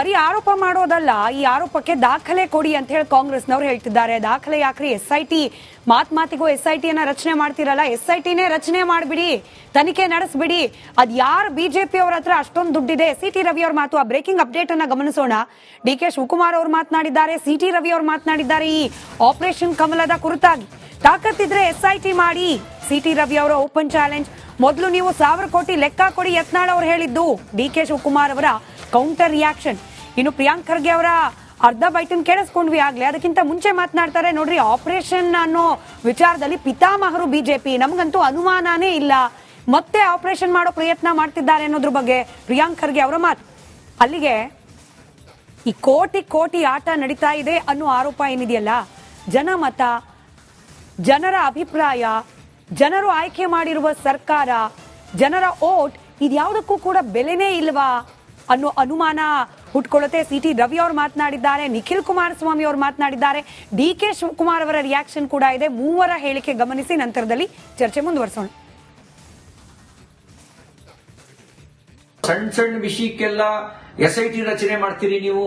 ಬರೀ ಆರೋಪ ಮಾಡೋದಲ್ಲ. ಈ ಆರೋಪಕ್ಕೆ ದಾಖಲೆ ಕೊಡಿ ಅಂತ ಹೇಳಿ ಕಾಂಗ್ರೆಸ್ನವ್ರು ಹೇಳ್ತಿದ್ದಾರೆ. ದಾಖಲೆ ಯಾಕ್ರಿ? ಎಸ್ ಐ ಟಿ ಮಾತ್ ಮಾತಿಗೂ ಎಸ್ ಐ ಟಿಯನ್ನ ರಚನೆ ಮಾಡ್ತಿರಲ್ಲ? ಎಸ್ ಐ ಟಿನೇ ರಚನೆ ಮಾಡ್ಬಿಡಿ. ತನಿಖೆ ನಡೆಸ್ಬಿಡಿ. ಅದ್ ಯಾರು ಬಿಜೆಪಿ ಅವ್ರ ಹತ್ರ ಅಷ್ಟೊಂದು ದುಡ್ಡಿದೆ? ಸಿ ಟಿ ರವಿ ಅವ್ರ ಮಾತು, ಆ ಬ್ರೇಕಿಂಗ್ ಅಪ್ಡೇಟ್ ಅನ್ನ ಗಮನಿಸೋಣ. ಡಿ ಕೆ ಶಿವಕುಮಾರ್ ಅವರು ಮಾತನಾಡಿದ್ದಾರೆ, ಸಿ ಟಿ ರವಿ ಅವರು ಮಾತನಾಡಿದ್ದಾರೆ ಈ ಆಪರೇಷನ್ ಕಮಲದ ಕುರಿತಾಗಿ. ತಾಕತ್ತಿದ್ರೆ ಎಸ್ ಐ ಟಿ ಮಾಡಿ. ಸಿ ಟಿ ರವಿ ಅವರ ಓಪನ್ ಚಾಲೆಂಜ್ ಮೊದಲು ನೀವು ಸಾವಿರ ಕೋಟಿ ಲೆಕ್ಕ ಕೊಡಿ ಯತ್ನಾಳ್ ಅವರು ಹೇಳಿದ್ದು. ಡಿ ಕೆ ಶಿವಕುಮಾರ್ ಅವರ ಕೌಂಟರ್ ರಿಯಾಕ್ಷನ್ ಇನ್ನು ಪ್ರಿಯಾಂಕ್ ಖರ್ಗೆ ಅವರ ಅರ್ಧ ಬೈಟನ್ ಕೇಳಿಸ್ಕೊಂಡ್ವಿ ಆಗ್ಲೇ. ಅದಕ್ಕಿಂತ ಮುಂಚೆ ಮಾತನಾಡ್ತಾರೆ, ನೋಡ್ರಿ ಆಪರೇಷನ್ ಅನ್ನೋ ವಿಚಾರದಲ್ಲಿ ಪಿತಾಮಹರು ಬಿಜೆಪಿ. ನಮಗಂತೂ ಅನುಮಾನನೇ ಇಲ್ಲ. ಮತ್ತೆ ಆಪರೇಷನ್ ಮಾಡೋ ಪ್ರಯತ್ನ ಮಾಡ್ತಿದ್ದಾರೆ ಅನ್ನೋದ್ರ ಬಗ್ಗೆ ಪ್ರಿಯಾಂಕ್ ಖರ್ಗೆ ಅವರ ಮಾತು. ಅಲ್ಲಿಗೆ ಈ ಕೋಟಿ ಕೋಟಿ ಆಟ ನಡೀತಾ ಇದೆ ಅನ್ನೋ ಆರೋಪ ಏನಿದೆಯಲ್ಲ, ಜನಮತ, ಜನರ ಅಭಿಪ್ರಾಯ, ಜನರು ಆಯ್ಕೆ ಮಾಡಿರುವ ಸರ್ಕಾರ, ಜನರ ಓಟ್, ಇದ್ಯಾವುದಕ್ಕೂ ಕೂಡ ಬೆಲೆನೇ ಇಲ್ವಾ? ಅನ್ನೋ ಅನುಮಾನ ಹುಟ್ಕೊಳ್ಳುತ್ತೆ. ಸಿ ಟಿ ರವಿ ಅವರು ಮಾತನಾಡಿದ್ದಾರೆ, ನಿಖಿಲ್ ಕುಮಾರಸ್ವಾಮಿ ಅವರು ಮಾತನಾಡಿದ್ದಾರೆ ಡಿ ಕೆ ಶಿವಕುಮಾರ್ ಅವರ ರಿಯಾಕ್ಷನ್ ಕೂಡ ಇದೆ. ಮೂವರ ಹೇಳಿಕೆ ಗಮನಿಸಿ, ನಂತರದಲ್ಲಿ ಚರ್ಚೆ ಮುಂದುವರಿಸೋಣ. ಸಣ್ಣ ಸಣ್ಣ ವಿಷಯಕ್ಕೆಲ್ಲ ಎಸ್ ಐ ಟಿ ರಚನೆ ಮಾಡ್ತೀರಿ ನೀವು?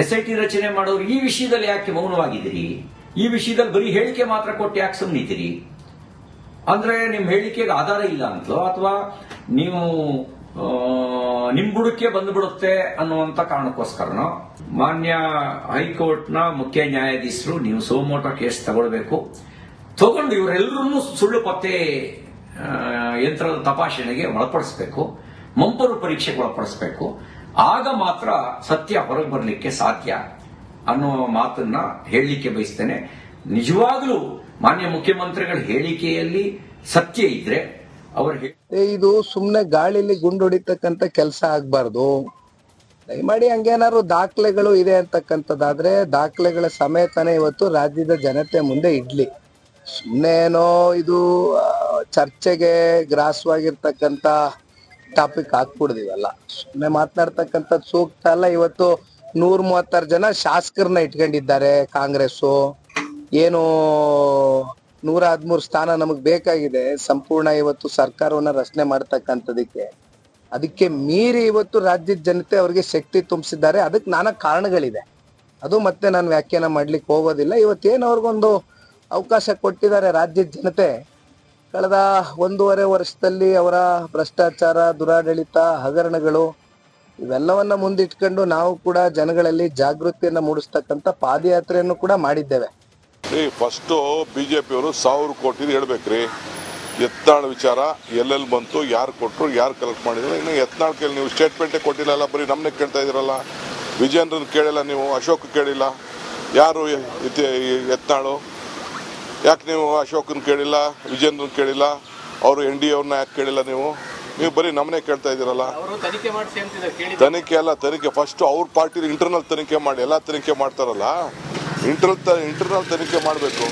ಎಸ್ ಐ ಟಿ ರಚನೆ ಮಾಡೋರು ಈ ವಿಷಯದಲ್ಲಿ ಯಾಕೆ ಮೌನವಾಗಿದ್ದೀರಿ? ಈ ವಿಷಯದಲ್ಲಿ ಬರೀ ಹೇಳಿಕೆ ಮಾತ್ರ ಕೊಟ್ಟು ಯಾಕೆ ಸುಮ್ಮನಿದ್ದೀರಿ ಅಂದ್ರೆ ನಿಮ್ ಹೇಳಿಕೆಗೆ ಆಧಾರ ಇಲ್ಲ ಅಂತಲೋ ಅಥವಾ ನೀವು ನಿಮ್ ಬುಡಕ್ಕೆ ಬಂದ್ಬಿಡುತ್ತೆ ಅನ್ನುವಂತ ಕಾರಣಕ್ಕೋಸ್ಕರನೋ ಮಾನ್ಯ ಹೈಕೋರ್ಟ್ನ ಮುಖ್ಯ ನ್ಯಾಯಾಧೀಶರು ನೀವು ಸೋಮೋಟೋ ಕೇಸ್ ತಗೊಳ್ಬೇಕು. ತಗೊಂಡು ಇವರೆಲ್ಲರನ್ನೂ ಸುಳ್ಳು ಪತ್ತೆ ಯಂತ್ರದ ತಪಾಸಣೆಗೆ ಒಳಪಡಿಸಬೇಕು ಮಂಪರು ಪರೀಕ್ಷೆಗೆ ಒಳಪಡಿಸಬೇಕು. ಆಗ ಮಾತ್ರ ಸತ್ಯ ಹೊರಗೆ ಬರಲಿಕ್ಕೆ ಸಾಧ್ಯ ಅನ್ನೋ ಮಾತನ್ನ ಹೇಳಲಿಕ್ಕೆ ಬಯಸ್ತೇನೆ. ನಿಜವಾಗಲೂ ಮಾನ್ಯ ಮುಖ್ಯಮಂತ್ರಿಗಳ ಹೇಳಿಕೆಯಲ್ಲಿ ಸತ್ಯ ಇದ್ರೆ ಅವರು ಹೇ- ಏ, ಇದು ಸುಮ್ನೆ ಗಾಳಿಲಿ ಗುಂಡು ಹೊಡಿತಕ್ಕಂತ ಕೆಲಸ ಆಗ್ಬಾರ್ದು. ದಯಮಾಡಿ ಹಂಗೇನಾದ್ರು ದಾಖಲೆಗಳು ಇದೆ ಅಂತಕ್ಕಂಥದ್ದಾದ್ರೆ ದಾಖಲೆಗಳ ಸಮೇತನೇ ಇವತ್ತು ರಾಜ್ಯದ ಜನತೆ ಮುಂದೆ ಇಡ್ಲಿ. ಸುಮ್ನೆ ಏನೋ ಇದು ಚರ್ಚೆಗೆ ಗ್ರಾಸವಾಗಿರ್ತಕ್ಕಂತ ಟಾಪಿಕ್ ಹಾಕ್ಬಿಡ್ದಿವಲ್ಲ. ಸುಮ್ಮನೆ ಮಾತನಾಡ್ತಕ್ಕಂಥದ್ದು ಸೂಕ್ತ ಅಲ್ಲ. ಇವತ್ತು ನೂರ ಮೂವತ್ತಾರು ಜನ ಶಾಸಕರನ್ನ ಇಟ್ಕೊಂಡಿದ್ದಾರೆ ಕಾಂಗ್ರೆಸ್ಸು. ಏನು ನೂರ ಹದ್ಮೂರು ಸ್ಥಾನ ನಮಗ್ ಬೇಕಾಗಿದೆ. ಸಂಪೂರ್ಣ ಇವತ್ತು ಸರ್ಕಾರವನ್ನ ರಚನೆ ಮಾಡ್ತಕ್ಕಂಥದಕ್ಕೆ. ಅದಕ್ಕೆ ಮೀರಿ ಇವತ್ತು ರಾಜ್ಯದ ಜನತೆ ಅವರಿಗೆ ಶಕ್ತಿ ತುಂಬಿಸಿದ್ದಾರೆ. ಅದಕ್ಕೆ ನಾನಾ ಕಾರಣಗಳಿದೆ. ಅದು ಮತ್ತೆ ನಾನು ವ್ಯಾಖ್ಯಾನ ಮಾಡ್ಲಿಕ್ಕೆ ಹೋಗೋದಿಲ್ಲ. ಇವತ್ತೇನು ಅವ್ರಿಗೊಂದು ಅವಕಾಶ ಕೊಟ್ಟಿದ್ದಾರೆ ರಾಜ್ಯದ ಜನತೆ. ಕಳೆದ ಒಂದೂವರೆ ವರ್ಷದಲ್ಲಿ ಅವರ ಭ್ರಷ್ಟಾಚಾರ, ದುರಾಡಳಿತ, ಹಗರಣಗಳು ಇವೆಲ್ಲವನ್ನ ಮುಂದಿಟ್ಕೊಂಡು ನಾವು ಕೂಡ ಜನಗಳಲ್ಲಿ ಜಾಗೃತಿಯನ್ನ ಮೂಡಿಸ್ತಕ್ಕಂಥ ಪಾದಯಾತ್ರೆಯನ್ನು ಕೂಡ ಮಾಡಿದ್ದೇವೆ. ರೀ ಫಸ್ಟು ಬಿ ಜೆ ಪಿಯವರು ಸಾವಿರ ಕೋಟಿ ಹೇಳ್ಬೇಕ್ರಿ. ಎತ್ನಾಳ್ ವಿಚಾರ ಎಲ್ಲೆಲ್ಲಿ ಬಂತು ಯಾರು ಕೊಟ್ಟರು ಯಾರು ಕಲೆಕ್ಟ್ ಮಾಡಿದ್ರು ಇನ್ನು ಎತ್ನಾಳ್ ಕೇಳಿ ನೀವು ಸ್ಟೇಟ್ಮೆಂಟೇ ಕೊಟ್ಟಿಲ್ಲಲ್ಲ ಬರೀ ನಮ್ಮನ್ನೇ ಕೇಳ್ತಾ ಇದ್ದೀರಲ್ಲ. ವಿಜೇಂದ್ರನ್ ಕೇಳಿಲ್ಲ ನೀವು ಅಶೋಕ್ ಕೇಳಿಲ್ಲ. ಯಾರು ಎತ್ನಾಳು ಯಾಕೆ ನೀವು ಅಶೋಕನ ಕೇಳಿಲ್ಲ ವಿಜೇಂದ್ರನ್ ಕೇಳಿಲ್ಲ? ಅವರು ಎನ್ ಡಿ ಅವ್ರನ್ನ ಯಾಕೆ ಕೇಳಿಲ್ಲ ನೀವು? ನೀವು ಬರೀ ನಮ್ಮನೆ ಕೇಳ್ತಾ ಇದ್ದೀರಲ್ಲ. ತನಿಖೆ ಅಲ್ಲ ತನಿಖೆ. ಫಸ್ಟ್ ಅವ್ರ ಪಾರ್ಟಿ ಇಂಟರ್ನಲ್ ತನಿಖೆ ಮಾಡಿ ಎಲ್ಲ ತನಿಖೆ ಮಾಡ್ತಾರಲ್ಲ. ಇಂಟರ್ನಲ್ ಇಂಟರ್ನಲ್ ತನಿಖೆ ಮಾಡಬೇಕು.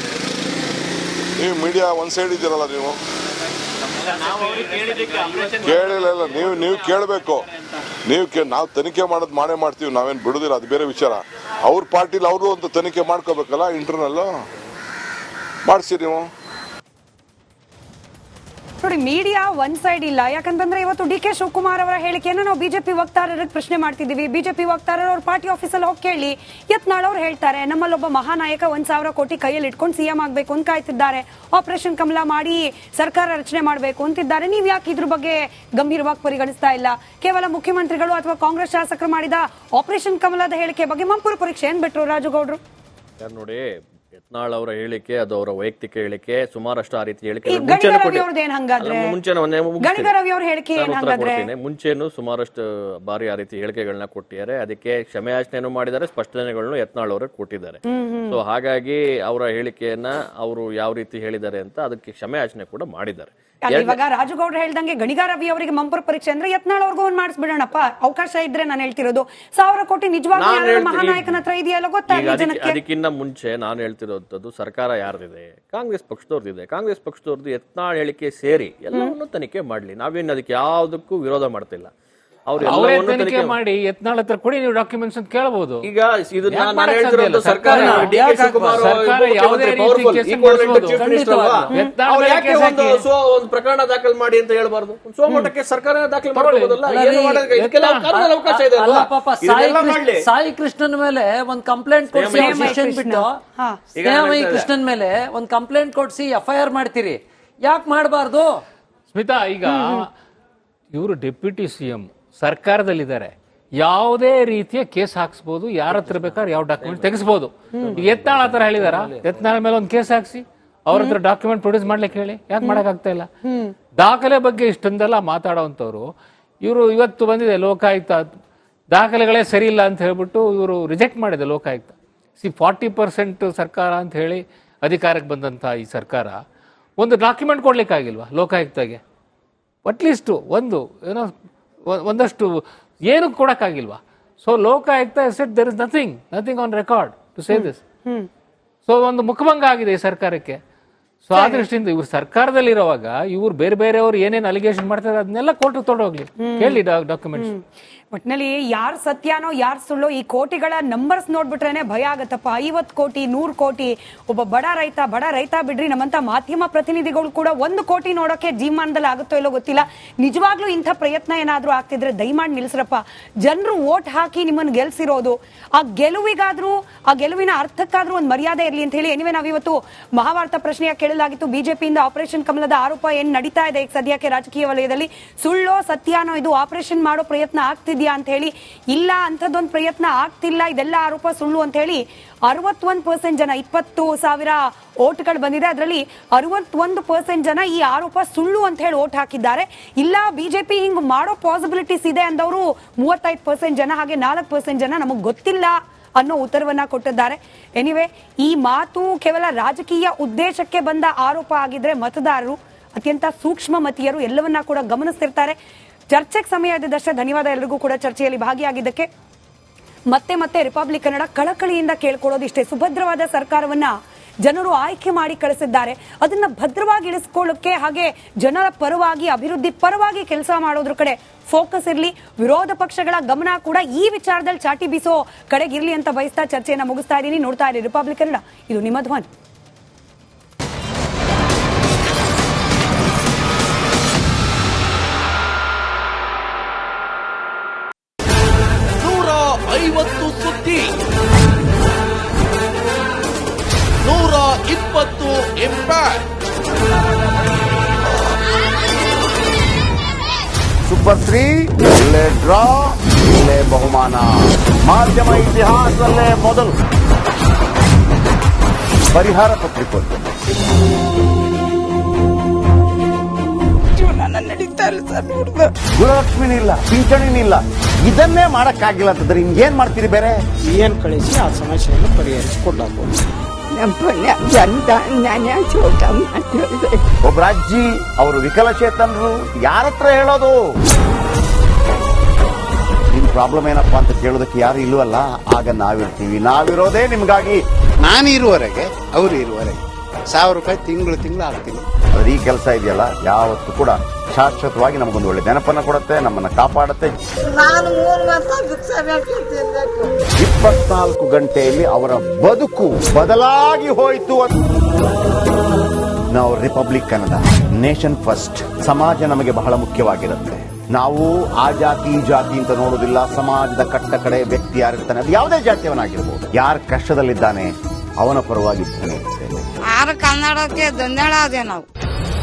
ನೀವು ಮೀಡಿಯಾ ಒಂದು ಸೈಡ್ ಇದ್ದೀರಲ್ಲ ನೀವು? ಕೇಳಿಲ್ಲ ನೀವು ನೀವು ಕೇಳಬೇಕು. ನೀವು ಕೇ, ನಾವು ತನಿಖೆ ಮಾಡೋದು ಮಾಡೇ ಮಾಡ್ತೀವಿ, ನಾವೇನು ಬಿಡೋದಿಲ್ಲ, ಅದು ಬೇರೆ ವಿಚಾರ. ಅವ್ರ ಪಾರ್ಟಿಲಿ ಅವರು ಒಂದು ತನಿಖೆ ಮಾಡ್ಕೋಬೇಕಲ್ಲ ಇಂಟರ್ನಲ್ಲು ಮಾಡಿಸಿ ನೀವು. ನೋಡಿ ಮೀಡಿಯಾ ಒನ್ ಸೈಡ್ ಇಲ್ಲ. ಯಾಕಂತಂದ್ರೆ ಇವತ್ತು ಡಿ ಕೆ ಶಿವಕುಮಾರ್ ಅವರ ಹೇಳಿಕೆಯನ್ನ ನಾವು ಬಿಜೆಪಿ ವಕ್ತಾರರಿಗೆ ಪ್ರಶ್ನೆ ಮಾಡ್ತಿದ್ದೀವಿ. ಬಿಜೆಪಿ ವಕ್ತಾರರು ಅವ್ರ ಪಾರ್ಟಿ ಆಫೀಸಲ್ಲಿ ಹೋಗಿ ಕೇಳಿ, ಯತ್ನಾಳ್ ಅವ್ರು ಹೇಳ್ತಾರೆ, ನಮ್ಮಲ್ಲೊಬ್ಬ ಮಹಾನಾಯಕ ಒಂದ್ ಸಾವಿರ ಕೋಟಿ ಕೈಯಲ್ಲಿ ಇಟ್ಕೊಂಡು ಸಿಎಂ ಆಗ್ಬೇಕು ಅಂತ ಕಾಯ್ತಿದ್ದಾರೆ. ಆಪರೇಷನ್ ಕಮಲ ಮಾಡಿ ಸರ್ಕಾರ ರಚನೆ ಮಾಡಬೇಕು ಅಂತಿದ್ದಾರೆ. ನೀವು ಯಾಕೆ ಇದ್ರ ಬಗ್ಗೆ ಗಂಭೀರವಾಗಿ ಪರಿಗಣಿಸ್ತಾ ಇಲ್ಲ? ಕೇವಲ ಮುಖ್ಯಮಂತ್ರಿಗಳು ಅಥವಾ ಕಾಂಗ್ರೆಸ್ ಶಾಸಕರು ಮಾಡಿದ ಆಪರೇಷನ್ ಕಮಲದ ಹೇಳಿಕೆ ಬಗ್ಗೆ ಮಂಪುರ ಪರೀಕ್ಷೆ ಏನ್ ಬಿಟ್ರು ರಾಜುಗೌಡ್ರು? ನೋಡಿ ಯತ್ನಾಳ್ ಅವರ ಹೇಳಿಕೆ ಅದು ಅವರ ವೈಯಕ್ತಿಕ ಹೇಳಿಕೆ ಸುಮಾರಷ್ಟು ಆ ರೀತಿ ಹೇಳಿಕೆ. ಈ ಗಣಿಗ ರವಿ ಅವ್ರದ್ದು ಏನ್ ಹಂಗಾದ್ರೆ? ಮುಂಚೆನೆ ಒಂದೇ ಮುಗಿಸ್ತೀನಿ. ಗಣಿಗ ರವಿ ಅವ್ರ ಹೇಳಿಕೆ ಏನ್ ನಾನು ಉತ್ತರ ಹಂಗಾದ್ರೆ? ಕೊಡ್ತೀನಿ. ಮುಂಚೆನೂ ಸುಮಾರಷ್ಟು ಬಾರಿ ಆ ರೀತಿ ಹೇಳಿಕೆಗಳನ್ನ ಕೊಟ್ಟಿದ್ದಾರೆ. ಅದಕ್ಕೆ ಕ್ಷಮೆಯಾಚನೆಯನ್ನು ಮಾಡಿದ್ದಾರೆ ಸ್ಪಷ್ಟನೆಗಳನ್ನು ಯತ್ನಾಳ್ ಅವರು ಕೊಟ್ಟಿದ್ದಾರೆ. ಸೊ ಹಾಗಾಗಿ ಅವರ ಹೇಳಿಕೆಯನ್ನ ಅವರು ಯಾವ ರೀತಿ ಹೇಳಿದ್ದಾರೆ ಅಂತ ಅದಕ್ಕೆ ಕ್ಷಮೆಯಾಚನೆ ಕೂಡ ಮಾಡಿದ್ದಾರೆ. ಅಲ್ಲಿ ಇವಾಗ ರಾಜುಗೌಡ್ರು ಹೇಳ್ದಂಗೆ ಗಣಿಗ ರವಿ ಅವರಿಗೆ ಮಂಪರ್ ಪರೀಕ್ಷೆ ಅಂದ್ರೆ ಯತ್ನಾಳ್ ಅವ್ರಿಗೂ ಒಂದ್ ಮಾಡಿಸ್ಬಿಡೋಣಪ್ಪ. ಅವಕಾಶ ಇದ್ರೆ ನಾನು ಹೇಳ್ತಿರೋದು. ಸಾವಿರ ಕೋಟಿ ನಿಜವಾಗ್ಲೂ ಮಹಾನಾಯಕನತ್ರ ಹೇಳ್ತೀನಿ- ಮಹಾನಾಯಕನ ಹತ್ರ ಇದೆಯಲ್ಲ ಈಗ ಅದಕ್ಕೆ- ಜನಕ್ಕೆ? ಅದಕ್ಕಿಂತ ಮುಂಚೆ ನಾನು ಹೇಳ್ತಿರೋಂಥದ್ದು ಸರ್ಕಾರ ಯಾರ್ದಿದೆ? ಕಾಂಗ್ರೆಸ್ ಪಕ್ಷದವ್ರದ್ದಿದೆ ಕಾಂಗ್ರೆಸ್ ಪಕ್ಷದವ್ರದ್ದು ಯತ್ನಾಳ್ ಹೇಳಿಕೆ ಸೇರಿ ಎಲ್ಲವನ್ನೂ ತನಿಖೆ ಮಾಡಲಿ. ನಾವೇನು ಅದಕ್ಕೆ ಯಾವುದಕ್ಕೂ ವಿರೋಧ ಮಾಡ್ತಿಲ್ಲ. ಅವ್ರು ತನಿಖೆ ಮಾಡಿ ಯತ್ನಾಳ್ ಹತ್ರ ಕೊಡಿ ನೀವು ಡಾಕ್ಯುಮೆಂಟ್ಸ್ ಅಂತ ಕೇಳಬಹುದು. ಈಗ ಇದು ನಾನು ಹೇಳ್ತಿರೋದು ಸರ್ಕಾರ ಸರ್ಕಾರ ಡಿ ಕೆ ಶಿವಕುಮಾರ್ ಸರ್ಕಾರ ಉಪಮುಖ್ಯಮಂತ್ರಿ ಯಾವುದೇ ಒಂದು ಹಾಕಿ. ಸೊ ಒಂದು ಪ್ರಕರಣ ದಾಖಲು ಮಾಡಿ ಅಂತ ಹೇಳ್ಬಾರ್ದು? ಒಂದು ಸೋಮಟಕ್ಕೆ ಸರ್ಕಾರ ದಾಖಲೆ ಅವಕಾಶ ಇದೆ ಸಾಯಿ ಕೃಷ್ಣನ್ ಮೇಲೆ ಒಂದ್ ಕಂಪ್ಲೇಂಟ್ ಕೊಡ್ಸಿ ಬಿಟ್ಟು ಸ್ನೇಹಮಯಿ ಕೃಷ್ಣನ್ ಮೇಲೆ ಒಂದ್ ಕಂಪ್ಲೇಂಟ್ ಕೊಡ್ಸಿ ಎಫ್ ಐ ಆರ್ ಮಾಡ್ತೀರಿ. ಯಾಕೆ ಮಾಡಬಾರ್ದು? ಸ್ಮಿತಾ ಈಗ ಇವರು ಡೆಪ್ಯೂಟಿ ಸಿಎಂ ಸರ್ಕಾರದಲ್ಲಿದ್ದಾರೆ. ಯಾವುದೇ ರೀತಿಯ ಕೇಸ್ ಹಾಕ್ಸ್ಬೋದು ಯಾರ ಹತ್ರ ಬೇಕಾದ್ರೆ ಯಾವ ಡಾಕ್ಯುಮೆಂಟ್ ತೆಗಿಸ್ಬೋದು. ಎತ್ತಾಳ ಆತರ ಹೇಳಿದಾರ? ಎತ್ನಾಳ ಮೇಲೆ ಒಂದು ಕೇಸ್ ಹಾಕ್ಸಿ ಅವ್ರ ಹತ್ರ ಡಾಕ್ಯುಮೆಂಟ್ ಪ್ರೊಡ್ಯೂಸ್ ಮಾಡ್ಲಿಕ್ಕೆ ಹೇಳಿ. ಯಾಕೆ ಮಾಡಕ್ ಆಗ್ತಾ ಇಲ್ಲ? ದಾಖಲೆ ಬಗ್ಗೆ ಇಷ್ಟೊಂದೆಲ್ಲ ಮಾತಾಡೋವಂಥವ್ರು ಇವರು ಇವತ್ತು ಬಂದಿದೆ ಲೋಕಾಯುಕ್ತ. ದಾಖಲೆಗಳೇ ಸರಿ ಇಲ್ಲ ಅಂತ ಹೇಳ್ಬಿಟ್ಟು ಇವರು ರಿಜೆಕ್ಟ್ ಮಾಡಿದೆ ಲೋಕಾಯುಕ್ತ. ಸಿ ಫಾರ್ಟಿ ಪರ್ಸೆಂಟ್ ಸರ್ಕಾರ ಅಂತ ಹೇಳಿ ಅಧಿಕಾರಕ್ಕೆ ಬಂದಂಥ ಈ ಸರ್ಕಾರ ಒಂದು ಡಾಕ್ಯುಮೆಂಟ್ ಕೊಡ್ಲಿಕ್ಕಾಗಿಲ್ವಾ ಲೋಕಾಯುಕ್ತಗೆ? ಅಟ್ಲೀಸ್ಟು ಒಂದು ಏನೋ ಒಂದಷ್ಟು ಏನು ಕೊಡೋಕ್ಕಾಗಿಲ್ವಾ? So Lokayukta set there is nothing nothing on record to say this so ಒಂದು ಮುಖಭಂಗ ಆಗಿದೆ ಈ ಸರ್ಕಾರಕ್ಕೆ. ಸೊ ಆ ದೃಷ್ಟಿಯಿಂದ ಇವ್ರು ಸರ್ಕಾರದಲ್ಲಿರುವಾಗ ಇವ್ರು ಬೇರೆ ಬೇರೆಯವರು ಏನೇನು ಅಲಿಗೇಷನ್ ಮಾಡ್ತಾರೆ ಅದನ್ನೆಲ್ಲ ಕೋರ್ಟ್ ತೊಗೊಂಡೋಗ್ಲಿ ಕೇಳಿ ಡಾಕ್ಯುಮೆಂಟ್ಸ್ ಒಟ್ನಲ್ಲಿ ಯಾರು ಸತ್ಯನೋ, ಯಾರು ಸುಳ್ಳೋ, ಈ ಕೋಟಿಗಳ ನಂಬರ್ಸ್ ನೋಡ್ಬಿಟ್ರೇನೆ ಭಯ ಆಗತ್ತಪ್ಪ. ಐವತ್ತು ಕೋಟಿ, ನೂರು ಕೋಟಿ, ಒಬ್ಬ ಬಡ ರೈತ ಬಡ ರೈತ ಬಿಡ್ರಿ, ನಮ್ಮಂತ ಮಾಧ್ಯಮ ಪ್ರತಿನಿಧಿಗಳು ಕೂಡ ಒಂದು ಕೋಟಿ ನೋಡೋಕೆ ಜೀವಮಾನದಲ್ಲಿ ಆಗುತ್ತೋ ಇಲ್ಲೋ ಗೊತ್ತಿಲ್ಲ. ನಿಜವಾಗ್ಲೂ ಇಂಥ ಪ್ರಯತ್ನ ಏನಾದರೂ ಆಗ್ತಿದ್ರೆ ದಯಮಾಡಿ ನಿಲ್ಸ್ರಪ್ಪ ಜನರು ವೋಟ್ ಹಾಕಿ ನಿಮ್ಮನ್ನು ಗೆಲ್ಸಿರೋದು. ಆ ಗೆಲುವಿಗಾದ್ರೂ, ಆ ಗೆಲುವಿನ ಅರ್ಥಕ್ಕಾದ್ರೂ ಒಂದು ಮರ್ಯಾದೆ ಇರಲಿ ಅಂತ ಹೇಳಿ. ಎನಿವೆ ನಾವಿವತ್ತು ಮಹಾಭಾರತ ಪ್ರಶ್ನೆಯ ಕೇಳಲಾಗಿತ್ತು. ಬಿಜೆಪಿಯಿಂದ ಆಪರೇಷನ್ ಕಮಲದ ಆರೋಪ ಏನ್ ನಡೀತಾ ಇದೆ ಈಗ ಸದ್ಯಕ್ಕೆ ರಾಜಕೀಯ ವಲಯದಲ್ಲಿ? ಸುಳ್ಳೋ, ಸತ್ಯಾನೋ ಇದು ಆಪರೇಷನ್ ಮಾಡೋ ಪ್ರಯತ್ನ ಆಗ್ತಿದ್ಯಾ ಅಂತ ಹೇಳಿ, ಇಲ್ಲ ಅಂಥದ್ದೊಂದು ಪ್ರಯತ್ನ ಆಗ್ತಿಲ್ಲ, ಇದೆಲ್ಲ ಆರೋಪ ಸುಳ್ಳು ಅಂತ ಹೇಳಿ ಅರವತ್ತೊಂದು ಪರ್ಸೆಂಟ್ ಜನ, ಇಪ್ಪತ್ತು ಸಾವಿರ ಓಟ್ಗಳು ಬಂದಿದೆ. ಅದರಲ್ಲಿ ಅರವತ್ತೊಂದು ಪರ್ಸೆಂಟ್ ಜನ ಈ ಆರೋಪ ಸುಳ್ಳು ಅಂತ ಹೇಳಿ ಓಟ್ ಹಾಕಿದ್ದಾರೆ. ಇಲ್ಲ, ಬಿಜೆಪಿ ಹಿಂಗ್ ಮಾಡೋ ಪಾಸಿಬಿಲಿಟೀಸ್ ಇದೆ ಅಂದವರು ಮೂವತ್ತೈದು ಪರ್ಸೆಂಟ್ ಜನ, ಹಾಗೆ ನಾಲ್ಕು ಪರ್ಸೆಂಟ್ ಜನ ನಮಗೆ ಗೊತ್ತಿಲ್ಲ ಅನ್ನೋ ಉತ್ತರವನ್ನ ಕೊಟ್ಟಿದ್ದಾರೆ. ಎನಿವೆ ಈ ಮಾತು ಕೇವಲ ರಾಜಕೀಯ ಉದ್ದೇಶಕ್ಕೆ ಬಂದ ಆರೋಪ ಆಗಿದ್ರೆ ಮತದಾರರು ಅತ್ಯಂತ ಸೂಕ್ಷ್ಮ ಮತೀಯರು ಎಲ್ಲವನ್ನ ಕೂಡ ಗಮನಿಸ್ತಿರ್ತಾರೆ. ಚರ್ಚೆಗೆ ಸಮಯ ಇದ್ದಷ್ಟೇ ಧನ್ಯವಾದ ಎಲ್ರಿಗೂ ಕೂಡ ಚರ್ಚೆಯಲ್ಲಿ ಭಾಗಿಯಾಗಿದ್ದಕ್ಕೆ. ಮತ್ತೆ ಮತ್ತೆ ರಿಪಬ್ಲಿಕ್ ಕನ್ನಡ ಕಳಕಳಿಯಿಂದ ಕೇಳ್ಕೊಳ್ಳೋದು ಇಷ್ಟೇ. ಸುಭದ್ರವಾದ ಸರ್ಕಾರವನ್ನ ಜನರು ಆಯ್ಕೆ ಮಾಡಿ ಕಳಿಸಿದ್ದಾರೆ. ಅದನ್ನ ಭದ್ರವಾಗಿ ಇಳಿಸ್ಕೊಳ್ಳೋಕೆ ಹಾಗೆ ಜನರ ಪರವಾಗಿ, ಅಭಿವೃದ್ಧಿ ಪರವಾಗಿ ಕೆಲಸ ಮಾಡೋದ್ರ ಕಡೆ ಫೋಕಸ್ ಇರಲಿ. ವಿರೋಧ ಪಕ್ಷಗಳ ಗಮನ ಕೂಡ ಈ ವಿಚಾರದಲ್ಲಿ ಚಾಟಿ ಬೀಸೋ ಕಡೆಗಿರ್ಲಿ ಅಂತ ಬಯಸ್ತಾ ಚರ್ಚೆಯನ್ನು ಮುಗಿಸ್ತಾ ಇದ್ದೀನಿ. ನೋಡ್ತಾ ಇರಿ ರಿಪಬ್ಲಿಕ್ ಕನ್ನಡ ಇದು ನಿಮ್ಮ ಧ್ವನಿ. ಸೂಪರ್ ತ್ರೀ ಒಳ್ಳೆ ಡ್ರಾ ಒಳ್ಳೆ ಬಹುಮಾನ ಮಾಧ್ಯಮ ಇತಿಹಾಸದಲ್ಲೇ ಮೊದಲು ಪರಿಹಾರ ಪತ್ರಿಕೋದ್ಯಮ ಗುರುಲಕ್ಷ್ಮಿನಿಲ್ಲ ಪಿಂಚಣಿನಿಲ್ಲ ಇದನ್ನೇ ಮಾಡಕ್ಕಾಗಿಲ್ಲ ಅಂತಂದ್ರೆ ಹಿಂಗೇನ್ ಮಾಡ್ತೀರಿ ಬೇರೆ? ಏನ್ ಕಳಿಸಿ ಆ ಸಮಸ್ಯೆಯನ್ನು ಅಜ್ಜಿ ಅವರು ವಿಕಲಚೇತನರು ಯಾರ ಹತ್ರ ಹೇಳೋದು? ನಿಮ್ ಪ್ರಾಬ್ಲಮ್ ಏನಪ್ಪಾ ಅಂತ ಕೇಳೋದಕ್ಕೆ ಯಾರು ಇಲ್ವಲ್ಲ ಆಗ ನಾವಿರ್ತೀವಿ. ನಾವಿರೋದೇ ನಿಮ್ಗಾಗಿ. ನಾನು ಇರುವವರೆಗೆ ಅವರು ಇರುವವರೆಗೆ. ಸಾವಿರ ರೂಪಾಯಿ ತಿಂಗಳು ತಿಂಗಳು ಆಗ್ತೀನಿ. ಈ ಕೆಲಸ ಇದೆಯಲ್ಲ? ಯಾವತ್ತೂ ಕೂಡ ಶಾಶ್ವತವಾಗಿ ನಮಗೊಂದು ಒಳ್ಳೆ ನೆನಪನ್ನು ಕೊಡುತ್ತೆ ನಮ್ಮನ್ನ ಕಾಪಾಡುತ್ತೆ. ಇಪ್ಪತ್ನಾಲ್ಕು ಗಂಟೆಯಲ್ಲಿ ಅವರ ಬದುಕು ಬದಲಾಗಿ ಹೋಯಿತು ನಾವು ರಿಪಬ್ಲಿಕ್ ಕನ್ನಡ ನೇಷನ್ ಫಸ್ಟ್. ಸಮಾಜ ನಮಗೆ ಬಹಳ ಮುಖ್ಯವಾಗಿರುತ್ತೆ. ನಾವು ಆ ಜಾತಿ ಈ ಜಾತಿ ಅಂತ ನೋಡೋದಿಲ್ಲ ಸಮಾಜದ ಕಟ್ಟ ಕಡೆ ವ್ಯಕ್ತಿ ಯಾರಿರ್ತಾನೆ ಅದು ಯಾವುದೇ ಜಾತಿಯವನಾಗಿರ್ಬೋದು. ಯಾರ ಕಷ್ಟದಲ್ಲಿದ್ದಾನೆ ಅವನ ಪರವಾಗಿ ಯಾರು ಕನ್ನಡಕ್ಕೆ ಆರು ಕನ್ನಡಕ್ಕೆ ಧನ್ಯವಾದ ನಾವು?